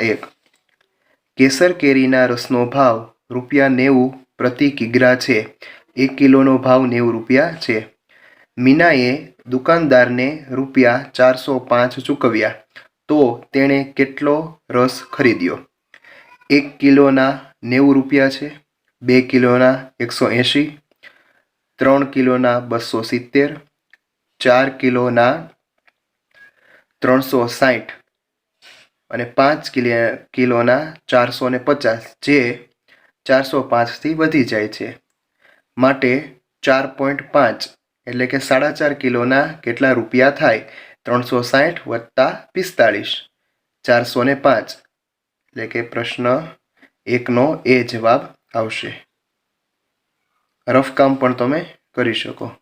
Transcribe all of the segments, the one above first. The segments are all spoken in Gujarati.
એક. કેસર કેરીના રસનો ભાવ રૂપિયા નેવું પ્રતિ કિગ્રા છે. એક કિલોનો ભાવ નેવું રૂપિયા છે. મીનાએ દુકાનદારને રૂપિયા ચારસો પાંચ ચૂકવ્યા, તો તેણે કેટલો રસ ખરીદ્યો? એક કિલોના નેવું રૂપિયા છે, બે કિલોના એકસો એંશી, ત્રણ કિલોના બસો સિત્તેર, ચાર કિલોના ત્રણસો સાઠ અને પાંચ કિલો, કિલોના ચારસો ને પચાસ, જે ચારસો પાંચથી વધી જાય છે. માટે ચાર પોઈન્ટ પાંચ, એટલે કે સાડા ચાર કિલોના કેટલા રૂપિયા થાય? ત્રણસો સાઠ વત્તા પિસ્તાળીસ. ચારસો ને પાંચ, એટલે કે પ્રશ્ન એકનો એ જવાબ આવશે. રફ કામ પણ તમે કરી શકો.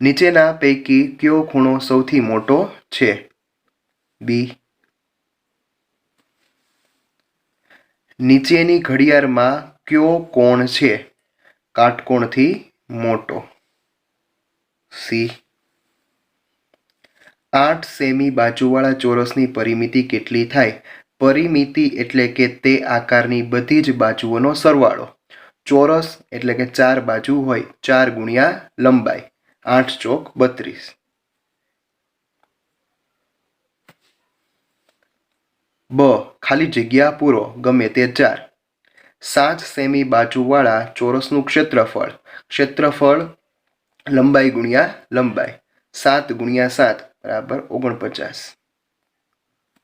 નીચેના પૈકી કયો ખૂણો સૌથી મોટો છે? બી નીચેની ઘડિયાળમાં કયો કોણ છે? કાટકોણથી મોટો. સી. આઠ સેમી બાજુવાળા ચોરસની પરિમિતિ કેટલી થાય? પરિમિતિ એટલે કે તે આકારની બધી જ બાજુઓનો સરવાળો. ચોરસ એટલે કે ચાર બાજુ હોય, ચાર ગુણ્યા લંબાઈ. આઠ ચોક બત્રીસ. બ. ખાલી જગ્યા પૂરો. ગમે તે ચાર. સાત સેમી બાજુવાળા ચોરસનું ક્ષેત્રફળ. ક્ષેત્રફળ લંબાઈ ગુણ્યા લંબાઈ. સાત ગુણ્યા સાત. બરાબર ઓગણપચાસ.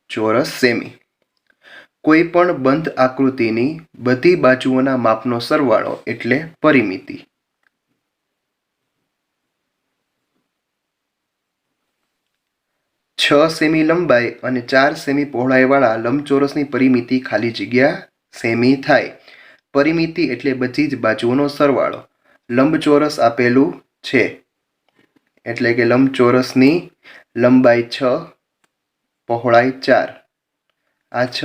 ચોરસ સેમી. કોઈ પણ બંધ આકૃતિની બધી બાજુઓના માપનો સરવાળો એટલે પરિમિતિ. છ સેમી લંબાઈ અને ચાર સેમી પહોળાઈવાળા લંબચોરસની પરિમિતિ ખાલી જગ્યા સેમી થાય. પરિમિતિ એટલે બધી જ બાજુઓનો સરવાળો. લંબચોરસ આપેલું છે. એટલે કે લંબચોરસની લંબાઈ છ, પહોળાઈ ચાર. આ છ,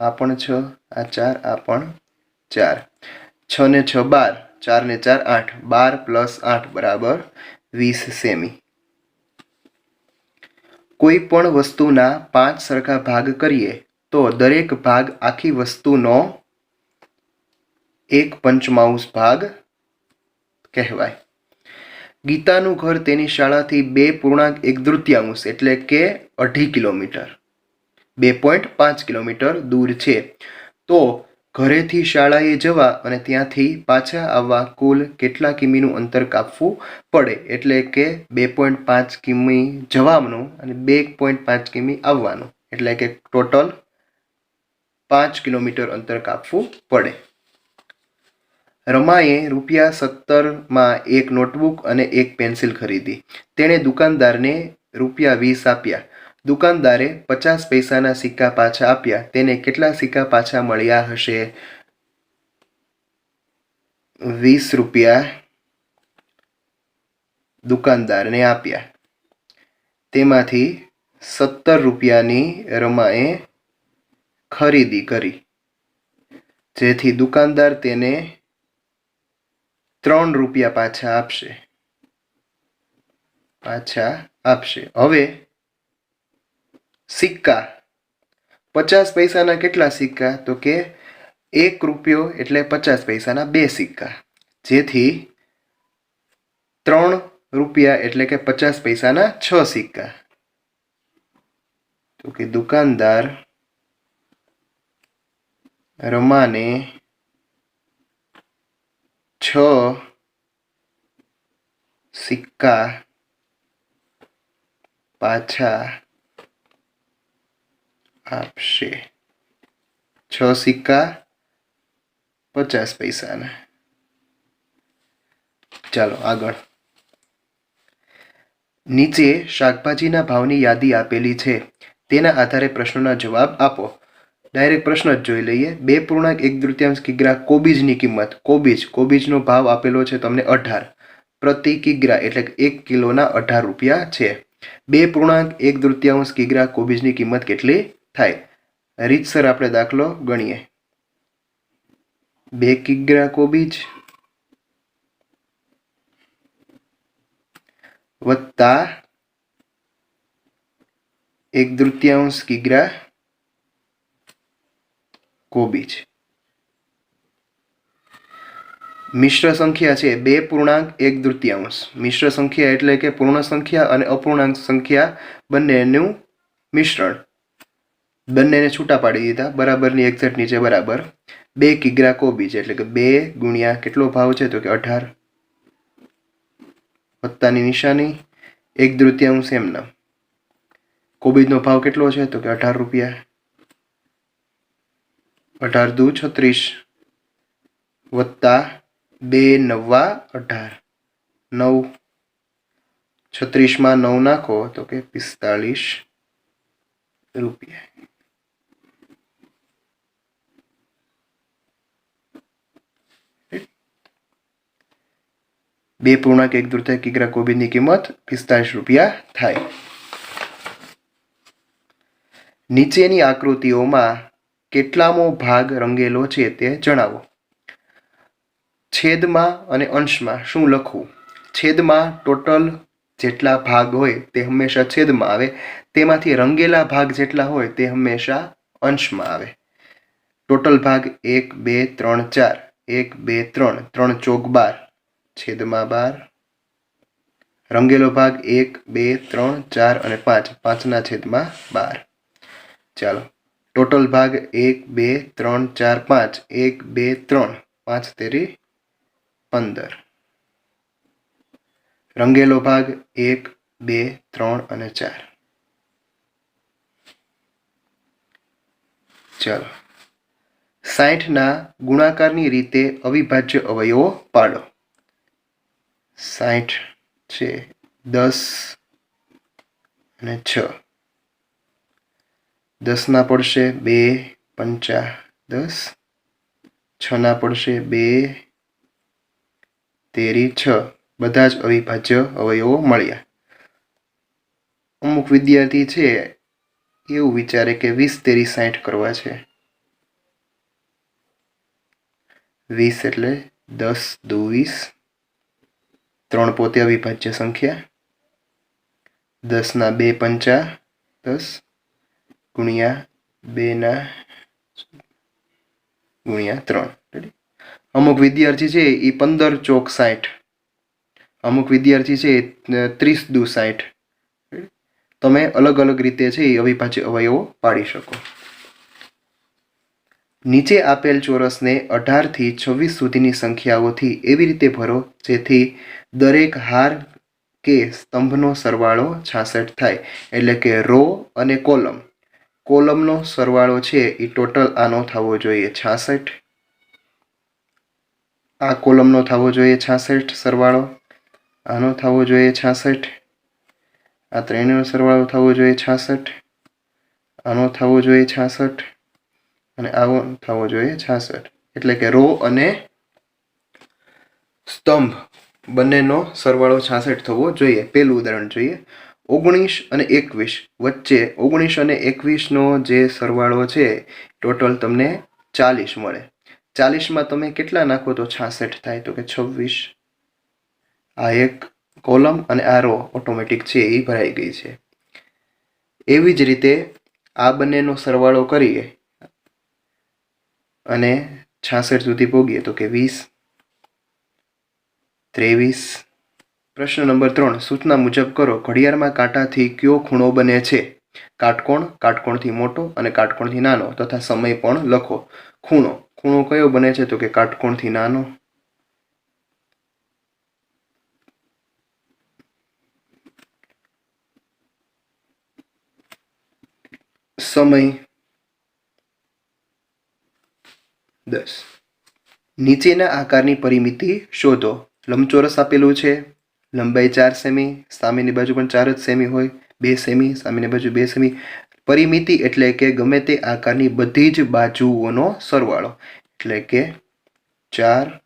આ પણ છ, આ ચાર, આ પણ ચાર. છ ને છ બાર, ચાર ને ચાર આઠ. બાર પ્લસ આઠ બરાબર વીસ સેમી. કોઈ પણ વસ્તુના પાંચ સરખા ભાગ કરીએ, તો દરેક ભાગ આખી વસ્તુનો એક પંચમાંશ ભાગ કહેવાય. ગીતાનું ઘર તેની શાળાથી બે પૂર્ણાંક એક તૃતીયાંશ એટલે કે અઢી કિલોમીટર. બે પોઈન્ટ પાંચ કિલોમીટર દૂર છે. તો ઘરેથી શાળાએ જવા અને ત્યાંથી પાછા આવવા કુલ કેટલા કિમીનું અંતર કાપવું પડે? એટલે કે બે પોઈન્ટ પાંચ કિમી જવાનું અને બે પોઈન્ટ પાંચ કિમી આવવાનું. એટલે કે ટોટલ પાંચ કિલોમીટર અંતર કાપવું પડે. રમાએ રૂપિયા સત્તરમાં એક નોટબુક અને એક પેન્સિલ ખરીદી. તેણે દુકાનદારને રૂપિયા વીસ આપ્યા. દુકાનદારે પચાસ પૈસાના સિક્કા પાછા આપ્યા. તેને કેટલા સિક્કા પાછા મળ્યા હશે? વીસ રૂપિયા દુકાનદારને આપ્યા. તેમાંથી સત્તર રૂપિયાની રમાએ ખરીદી કરી. જેથી દુકાનદાર તેને ત્રણ રૂપિયા પાછા આપશે. પાછા આપશે. હવે સિક્કા. પચાસ પૈસાના કેટલા સિક્કા? તો કે એક રૂપિયો એટલે પચાસ પૈસાના બે સિક્કા. જેથી ત્રણ રૂપિયા એટલે કે પચાસ પૈસાના છ સિક્કા. તો કે દુકાનદાર રમાને છ સિક્કા પાછા આપશે. છ સિક્કા, પચાસ પૈસાના. ચાલો, આગળ. નીચે શાકભાજીના ભાવની યાદી આપેલી છે. તેના આધારે પ્રશ્નોના જવાબ આપો. ડાયરેક્ટ પ્રશ્ન જ જોઈ લઈએ. બે પૂર્ણાંક એક તૃતીયાંશ કિગ્રા કોબીજની કિંમત. કોબીજ. કોબીજનો ભાવ આપેલો છે તમને અઢાર. પ્રતિ કિગ્રા એટલે એક કિલોના અઢાર રૂપિયા છે. બે પૂર્ણાંક એક તૃતીયાંશ કિગ્રા કોબીજની કિંમત કેટલી? થાય. રીતસર આપણે દાખલો ગણીએ. બે કિગ્રા કોબીજ વત્તા એક તૃતીયાંશ કિગ્રા કોબીજ. મિશ્ર સંખ્યા છે બે પૂર્ણાંક એક તૃતીયાંશ. મિશ્ર સંખ્યા એટલે કે પૂર્ણ સંખ્યા અને અપૂર્ણાંક સંખ્યા બંનેનું મિશ્રણ. બંનેને છૂટા પાડી દીધા. બરાબરની એક્ઝેક્ટ નીચે બરાબર. બે કિગ્રા કોબીજ એટલે કે બે ગુણ્યા કેટલો ભાવ છે તો કે અઢાર. વત્તાની નિશાની, એક તૃતીયાંશ એમના કોબીજનો ભાવ કેટલો છે તો કે અઢાર રૂપિયા. અઢાર દુ છત્રીસ. વત્તા બે નવા અઢાર. નવ. છત્રીસમાં નવ નાખો તો કે પિસ્તાળીસ રૂપિયા. બે પૂર્ણાંક એક તૃતીય કિગ્રા કોબીની કિંમત પિસ્તાળીસ રૂપિયા થાય નીચેની આકૃતિઓમાં કેટલામો ભાગ રંગેલો છે તે જણાવો છેદમાં અને અંશમાં શું લખવું? છેદમાં ટોટલ જેટલા ભાગ હોય તે હંમેશા છેદમાં આવે. તેમાંથી રંગેલા ભાગ જેટલા હોય તે હંમેશા અંશમાં આવે. ટોટલ ભાગ એક, બે, ત્રણ, ચાર. એક, બે, ત્રણ. ત્રણ ચોક બાર. છેદમાં બાર. રંગેલો ભાગ એક, બે, ત્રણ, ચાર અને પાંચ. પાંચના છેદમાં બાર. ચાલો. ટોટલ ભાગ એક, બે, ત્રણ, ચાર, પાંચ. એક, બે, ત્રણ. પાંચ તેરી પંદર. રંગેલો ભાગ એક, બે, ત્રણ અને ચાર. ચાલો. સાઠના ગુણાકારની રીતે અવિભાજ્ય અવયવો પાડો. સાઠ છે, દસ અને છ. દસના પડશે બે, પંચા, દસ. છના પડશે બે, તેરી, છ. બધા જ અવિભાજ્ય અવયવો મળ્યા. અમુક વિદ્યાર્થી છે, એવું વિચારે કે વીસ, તેરી સાઠ કરવા છે. વીસ એટલે દસ, દુ, વીસ. ત્રણ પોતે અવિભાજ્ય સંખ્યા. દસના બે પંચા, દસ. ગુણ્યા બેના, ગુણ્યા ત્રણ? અમુક વિદ્યાર્થી છે એ પંદર ચોક સાઠ. અમુક વિદ્યાર્થી છે ત્રીસ દુ સાઠ. તમે અલગ અલગ રીતે છે એ અવિભાજ્ય અવયવો પાડી શકો. નીચે આપેલ ચોરસને અઢારથી છવ્વીસ સુધીની સંખ્યાઓથી એવી રીતે ભરો જેથી દરેક હાર કે સ્તંભનો સરવાળો છાસઠ થાય, એટલે કે રો અને કોલમ. કોલમનો સરવાળો છે એ ટોટલ આનો થવો જોઈએ છાસઠ. આ કોલમનો થવો જોઈએ છાસઠ સરવાળો. આનો થવો જોઈએ છાસઠ. આ ત્રણેયનો સરવાળો થવો જોઈએ છાસઠ. આનો થવો જોઈએ છાસઠ. અને આવો થવો જોઈએ છાસઠ. એટલે કે રો અને સ્તંભ. બંનેનો સરવાળો છાસઠ થવો જોઈએ. પહેલું ઉદાહરણ જોઈએ. ઓગણીસ અને એકવીસ. વચ્ચે ઓગણીસ અને એકવીસનો જે સરવાળો છે, ટોટલ તમને ચાલીસ મળે. ચાલીસમાં તમે કેટલા નાખો તો છાસઠ થાય? તો કે છવ્વીસ. આ એક કોલમ અને આ રો ઓટોમેટિક છે, એ ભરાઈ ગઈ છે. એવી જ રીતે આ બંનેનો સરવાળો કરીએ અને છાસઠ સુધી ભોગીએ તો કે વીસ. ત્રેવીસ. પ્રશ્ન નંબર ત્રણ. સૂચના મુજબ કરો, ઘડિયાળમાં કાંટાથી કયો ખૂણો બને છે? કાટકોણ, કાટકોણથી મોટો અને કાટકોણથી નાનો, તથા સમય પણ લખો. ખૂણો. ખૂણો કયો બને છે? તો કે કાટકોણથી નાનો. સમય. દસ. નીચેના આકારની પરિમિતિ શોધો. લંબચોરસ આપેલું છે, લંબાઈ ચાર સેમી, સામેની બાજુ પણ ચાર જ સેમી હોય, બે સેમી, સામેની બાજુ બે સેમી. પરિમિતિ એટલે કે ગમે તે આકારની બધી જ બાજુઓનો સરવાળો. એટલે કે ચાર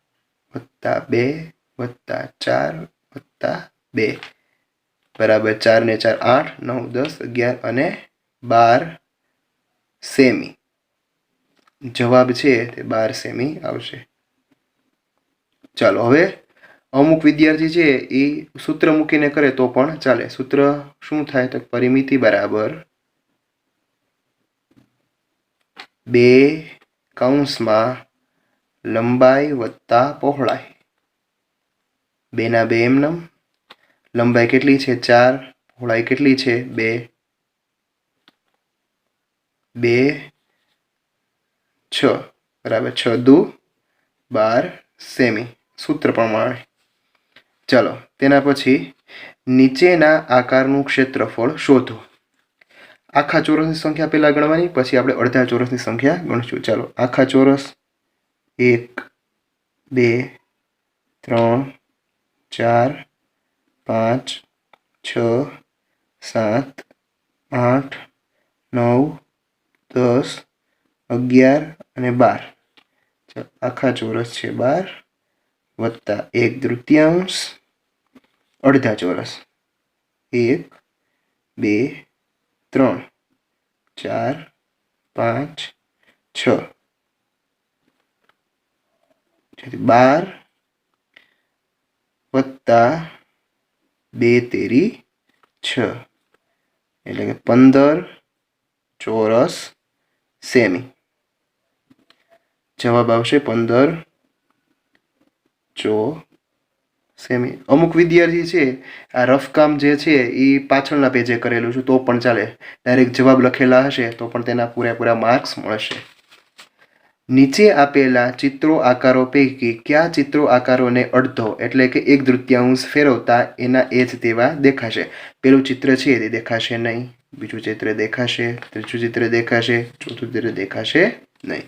વત્તા બે વત્તા ચાર વત્તા બે. બરાબર ચાર ને ચાર આઠ, નવ, દસ, અગિયાર અને બાર સેમી. જવાબ છે તે બાર સેમી આવશે. ચાલો હવે અમુક વિદ્યાર્થી છે એ સૂત્ર મૂકીને કરે તો પણ ચાલે. સૂત્ર શું થાય તો પરિમિતિ બરાબર બે કૌંસમાં લંબાઈ વત્તા પહોળાઈ. બેના બે એમનમ લંબાઈ કેટલી છે? ચાર. પહોળાઈ કેટલી છે? બે. બે. છ. બરાબર. છ દુ બાર સેમી. સૂત્ર પ્રમાણે. ચાલો, તેના પછી નીચેના આકારનું ક્ષેત્રફળ શોધો. આખા ચોરસની સંખ્યા પહેલાં ગણવાની, પછી આપણે અડધા ચોરસની સંખ્યા ગણશું. ચાલો, આખા ચોરસ એક, બે, ત્રણ, ચાર, પાંચ, છ, સાત, આઠ, નવ, દસ, અગિયાર અને બાર. ચાલો, આખા ચોરસ છે બાર વત્તા એક તૃતીયાંશ. અડધા ચોરસ. એક, બે, ત્રણ. ચાર, પાંચ, છ. બાર વત્તા બે તેરી છ. એટલે કે પંદર ચોરસ સેમી. જવાબ આવશે પંદર ચો સેમી. અમુક વિદ્યાર્થી છે, આ રફ કામ જે છે, એ પાછળના પેજે કરેલું છે, તો પણ ચાલે. ડાયરેક્ટ જવાબ લખેલા હશે, તો પણ તેના પૂરેપૂરા માર્ક્સ મળશે. નીચે આપેલા ચિત્રો આકારો પૈકી કયા ચિત્રો આકારોને અડધો, એટલે કે એક તૃતીયાંશ ફેરવતા એના એ જ તેવા દેખાશે. પેલું ચિત્ર છે, તે દેખાશે નહીં. બીજું ચિત્ર દેખાશે, ત્રીજું ચિત્ર દેખાશે, ચોથું ચિત્ર દેખાશે નહીં.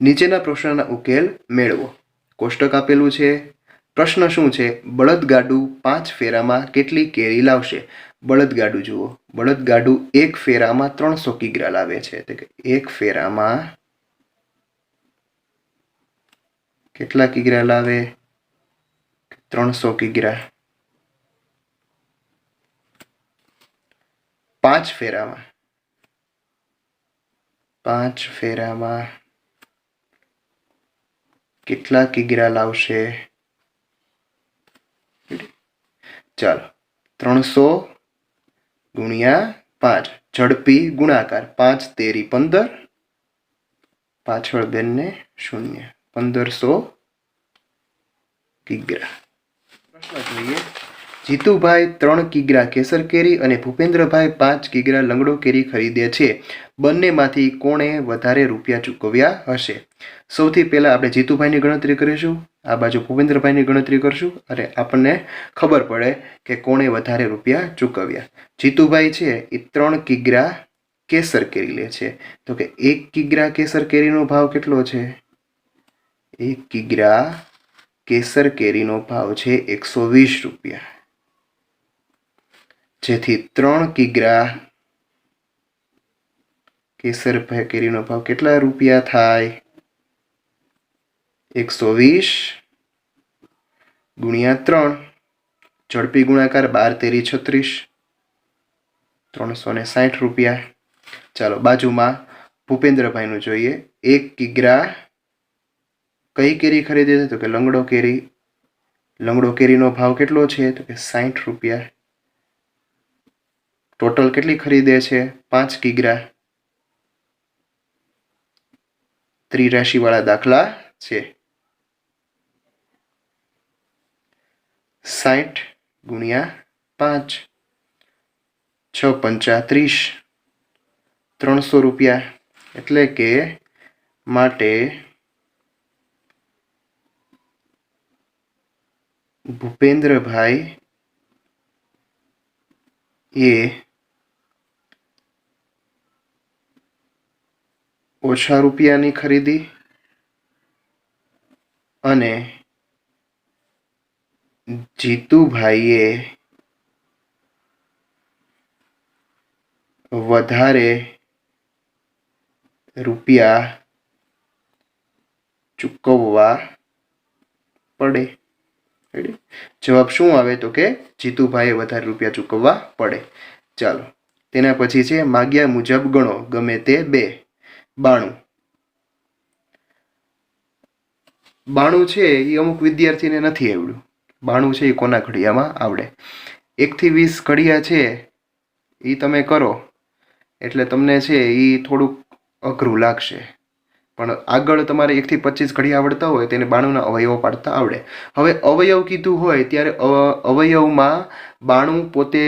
નીચેના પ્રશ્નના ઉકેલ મેળવો. કોષ્ટક આપેલું છે. પ્રશ્ન શું છે? બળદગાડું પાંચ ફેરામાં કેટલી કેરી લાવશે? બળદગાડું જુઓ. બળદગાડું એક ફેરામાં ત્રણસો કિગ્રા લાવે છે. એક ફેરામાં કેટલા કિગ્રા લાવે? ત્રણસો કિગ્રા. પાંચ ફેરામાં. પાંચ ફેરામાં કેટલા કિગ્રા લાવશે? ચાલો. ત્રણસો ગુણ્યા પાંચ. ઝડપી ગુણાકાર. પાંચ, તેરી, પંદર. પાછળ બેનને શૂન્ય. પંદરસો કિગ્રા પ્રશ્ન જોઈએ. જીતુભાઈ ત્રણ કિગ્રા કેસર કેરી અને ભૂપેન્દ્રભાઈ પાંચ કિગ્રા લંગડો કેરી ખરીદે છે. બંનેમાંથી કોણે વધારે રૂપિયા ચૂકવ્યા હશે? સૌથી પહેલાં આપણે જીતુભાઈની ગણતરી કરીશું, આ બાજુ ભૂપેન્દ્રભાઈની ગણતરી કરશું અને આપણને ખબર પડે કે કોણે વધારે રૂપિયા ચૂકવ્યા. જીતુભાઈ છે એ ત્રણ કિગ્રા કેસર કેરી લે છે. તો કે એક કિગ્રા કેસર કેરીનો ભાવ કેટલો છે? એક કિગ્રા કેસર કેરીનો ભાવ છે એકસો વીસ રૂપિયા. જેથી ત્રણ કિગ્રા કેસર કેરીનો ભાવ કેટલા રૂપિયા થાય? એકસો વીસ ગુણ્યા ત્રણ. ઝડપી ગુણાકાર બાર, તેરી, છત્રીસ. ત્રણસો ને સાઠ રૂપિયા. ચાલો, બાજુમાં ભૂપેન્દ્રભાઈનું જોઈએ. એક કિગ્રા કઈ કેરી ખરીદે છે? તો કે લંગડો કેરી. લંગડો કેરીનો ભાવ કેટલો છે? તો કે સાઠ રૂપિયા. ટોટલ કેટલી ખરીદે છે? પાંચ કિગ્રા ત્રિરાશીવાળા દાખલા છે. સાઠ ગુણ્યા પાંચ. છ પંચા ત્રીસ. ત્રણસો રૂપિયા. એટલે કે માટે ભૂપેન્દ્રભાઈ એ ઓછા રૂપિયાની ખરીદી અને જીતુભાઈએ વધારે રૂપિયા ચૂકવવા પડે. જવાબ શું આવે તો કે જીતુભાઈએ વધારે રૂપિયા ચૂકવવા પડે. ચાલો, તેના પછી છે, માગ્યા મુજબ ગણો, ગમે તે બે. બાણું. બાણું છે એ અમુક વિદ્યાર્થીને નથી આવડ્યું. બાણું છે એ કોના ઘડિયામાં આવડે. એકથી વીસ ઘડિયા છે એ તમે કરો, એટલે તમને છે એ થોડુંક અઘરું લાગશે. પણ આગળ તમારે એકથી પચીસ ઘડી આવડતા હોય તેને બાણુંના અવયવો પાડતા આવડે. હવે અવયવ કીધું હોય ત્યારે અવયવમાં બાણું પોતે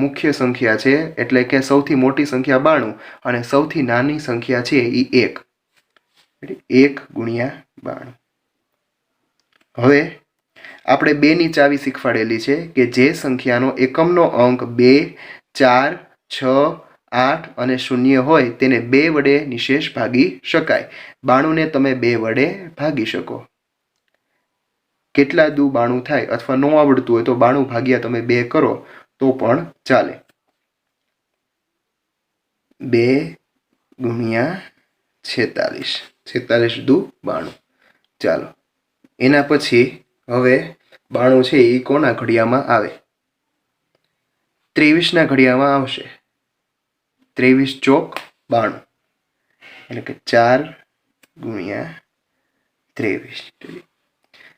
મુખ્ય સંખ્યા છે એટલે કે સૌથી મોટી સંખ્યા બાણું અને સૌથી નાની સંખ્યા છે એ એક. એક ગુણ્યા બાણું. હવે આપણે બેની ચાવી શીખવાડેલી છે કે જે સંખ્યાનો એકમનો અંક બે, ચાર, છ, આઠ અને શૂન્ય હોય તેને બે વડે નિશેષ ભાગી શકાય. બાણુંને તમે બે વડે ભાગી શકો. કેટલા દુ બાણું થાય અથવા ન આવડતું હોય તો બાણું ભાગ્યા તમે બે કરો. તો પણ ચાલે. બે ગુણ્યા છેતાલીસ. છેતાલીસ દુ બાણું. ચાલો. એના પછી હવે બાણું છે એ કોના ઘડિયામાં આવે? ત્રેવીસના ઘડિયામાં આવશે. ત્રેવીસ ચોક બાણું. એટલે કે ચાર ગુણ્યા ત્રેવીસ.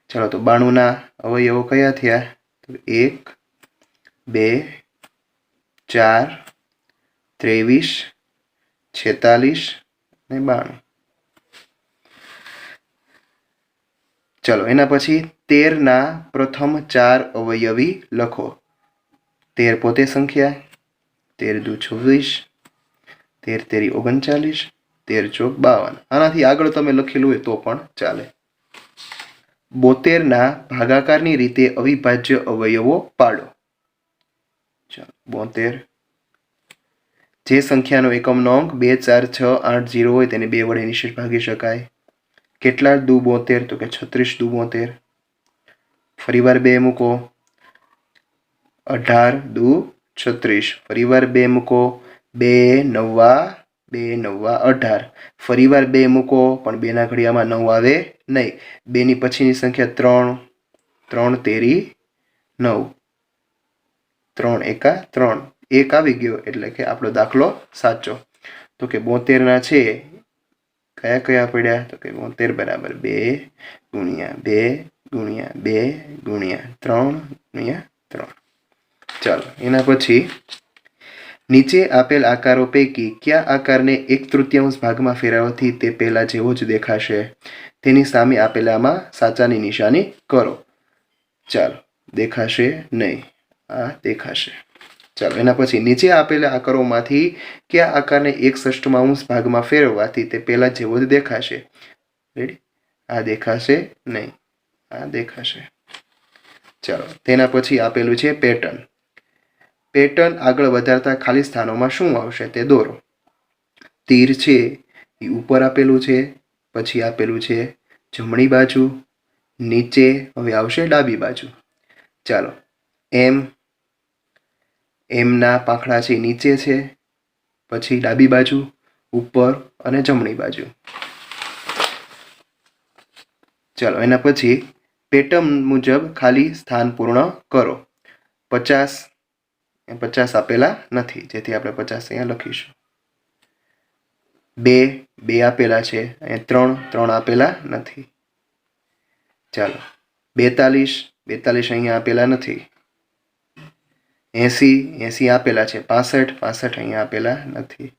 ચાલો તો બાણુંના અવયવો કયા થયા? તો એક બે, ચાર, ત્રેવીસ, છેતાલીસ ને બાણું. ચલો, એના પછી તેરના પ્રથમ ચાર અવયવી લખો. તેર પોતે સંખ્યા, તેર દુ છવ્વીસ, તેર તેરી ઓગણચાલીસ, તેર ચોક બાવન. આનાથી આગળ તમે લખેલું હોય તો પણ ચાલે. બોતેરના ભાગાકારની રીતે અવિભાજ્ય અવયવો પાડો. બોતેર. જે સંખ્યાનો એકમનો અંક બે ચાર છ આઠ જીરો હોય તેને બે વડે નિશેષ ભાગી શકાય. કેટલા દુ બોતેર તો કે છત્રીસ દુ બોતેર. ફરીવાર બે મૂકો. અઢાર દુ છત્રીસ. ફરીવાર બે મૂકો. બે નવ્વા બે નવ્વા, અઢાર. ફરીવાર બે મૂકો, પણ બેના ઘડિયામાં નવ આવે નહીં. બેની પછીની સંખ્યા ત્રણ. ત્રણ તેરી નવ. ત્રણ એકા ત્રણ. એક આવી ગયો એટલે કે આપણો દાખલો સાચો. તો કે બોતેરના છે. કયા કયા પડ્યા? તો કે બોતેર બરાબર બે ગુણ્યા બે ગુણ્યા બે ગુણ્યા ત્રણ ગુણ્યા ત્રણ. ચાલો, એના પછી નીચે આપેલ આકારો પૈકી કયા આકારને એક તૃતીયાંશ ભાગમાં ફેરવવાથી તે પહેલાં જેવો જ દેખાશે? તેની સામે આપેલામાં સાચાની નિશાની કરો. ચાલો, દેખાશે નહીં. આ દેખાશે. ચાલો, એના પછી નીચે આપેલા આકારોમાંથી કયા આકારને એક ષષ્ઠમાં અંશ ભાગમાં ફેરવવાથી તે પહેલાં જેવો જ દેખાશે? રેડી આ દેખાશે નહીં. આ દેખાશે. ચાલો, તેના પછી આપેલું છે પેટર્ન પેટર્ન આગળ વધારતા ખાલી સ્થાનોમાં શું આવશે તે દોરો. તીર છે, એ ઉપર આપેલું છે, પછી આપેલું છે જમણી બાજુ, નીચે, હવે આવશે ડાબી બાજુ. ચાલો એમ એમના પાંખડા છે નીચે છે, પછી ડાબી બાજુ, ઉપર અને જમણી બાજુ. ચાલો, એના પછી પેટર્ન મુજબ ખાલી સ્થાન પૂર્ણ કરો. પચાસ પચાસ આપેલા નથી, જેથી આપણે પચાસ અહીંયા લખીશું. બે બે આપેલા છે, અહીંયા ત્રણ ત્રણ આપેલા નથી. ચાલો, બેતાલીસ બેતાલીસ અહીંયા આપેલા નથી. એંસી એંસી આપેલા છે. પાસઠ પાસઠ અહીંયા આપેલા નથી.